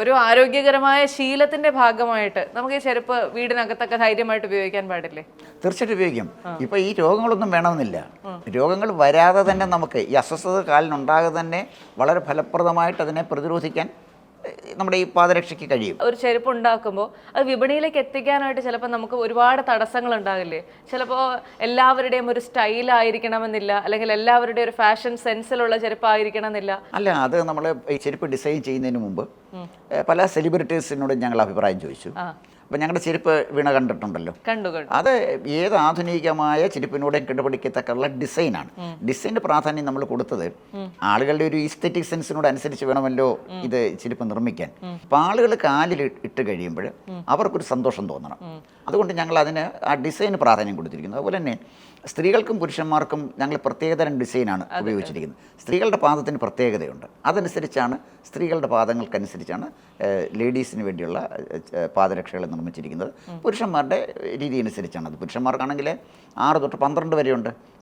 ഒരു ആരോഗ്യകരമായ ശീലത്തിന്റെ ഭാഗമായിട്ട് നമുക്ക് ഈ ചെരുപ്പ് വീടിനകത്തൊക്കെ ധൈര്യമായിട്ട് ഉപയോഗിക്കാൻ പാടില്ലേ? തീർച്ചയായിട്ടും ഉപയോഗിക്കും. ഇപ്പൊ ഈ രോഗങ്ങളൊന്നും വേണമെന്നില്ല. രോഗങ്ങൾ വരാതെ തന്നെ നമുക്ക് ഈ അസ്വസ്ഥത കാലിനുണ്ടാകെ തന്നെ വളരെ ഫലപ്രദമായിട്ട് അതിനെ പ്രതിരോധിക്കാൻ നമ്മുടെ ഈ പാദരക്ഷയ്ക്ക് കഴിയും. ഒരു ചെരുപ്പ് ഉണ്ടാക്കുമ്പോൾ അത് വിപണിയിലേക്ക് എത്തിക്കാനായിട്ട് ചിലപ്പോൾ നമുക്ക് ഒരുപാട് തടസ്സങ്ങൾ ഉണ്ടാകില്ലേ? ചിലപ്പോൾ എല്ലാവരുടെയും ഒരു സ്റ്റൈൽ ആയിരിക്കണമെന്നില്ല അല്ലെങ്കിൽ എല്ലാവരുടെയും ഒരു ഫാഷൻ സെൻസിലുള്ള ചെരുപ്പായിരിക്കണം എന്നില്ല അല്ല അത് നമ്മൾ ഈ ചെരുപ്പ് ഡിസൈൻ ചെയ്യുന്നതിന് മുമ്പ് പല സെലിബ്രിറ്റീസിനോട് ഞങ്ങൾ അഭിപ്രായം ചോദിച്ചു. ആ. അപ്പം ഞങ്ങളുടെ ചെരുപ്പ് വീണ കണ്ടിട്ടുണ്ടല്ലോ. കണ്ടു കണ്ടു. അത് ഏത് ആധുനികമായ ചെരുപ്പിനോടെയും കണ്ടുപിടിക്കത്തക്കുള്ള ഡിസൈനാണ്. ഡിസൈന്റെ പ്രാധാന്യം നമ്മൾ കൊടുത്തത് ആളുകളുടെ ഒരു ഈസ്തെറ്റിക് സെൻസിനോട് അനുസരിച്ച് വേണമല്ലോ ഇത് ചെരുപ്പ് നിർമ്മിക്കാൻ. അപ്പം ആളുകൾ കാലിൽ ഇട്ട് കഴിയുമ്പോൾ അവർക്കൊരു സന്തോഷം തോന്നണം. അതുകൊണ്ട് ഞങ്ങൾ അതിന് ആ ഡിസൈന് പ്രാധാന്യം കൊടുത്തിരിക്കുന്നു. അതുപോലെ തന്നെ സ്ത്രീകൾക്കും പുരുഷന്മാർക്കും ഞങ്ങൾ പ്രത്യേകതരം ഡിസൈനാണ് ഉപയോഗിച്ചിരിക്കുന്നത്. സ്ത്രീകളുടെ പാദത്തിന് പ്രത്യേകതയുണ്ട്. അതനുസരിച്ചാണ് സ്ത്രീകളുടെ പാദങ്ങൾക്കനുസരിച്ചാണ് ലേഡീസിന് വേണ്ടിയുള്ള പാദരക്ഷകൾ നിർമ്മിച്ചിരിക്കുന്നത് പുരുഷന്മാരുടെ രീതി അനുസരിച്ചാണ്. അത് പുരുഷന്മാർക്കാണെങ്കിൽ ആറ് തൊട്ട് പന്ത്രണ്ട് വരെയുണ്ട്.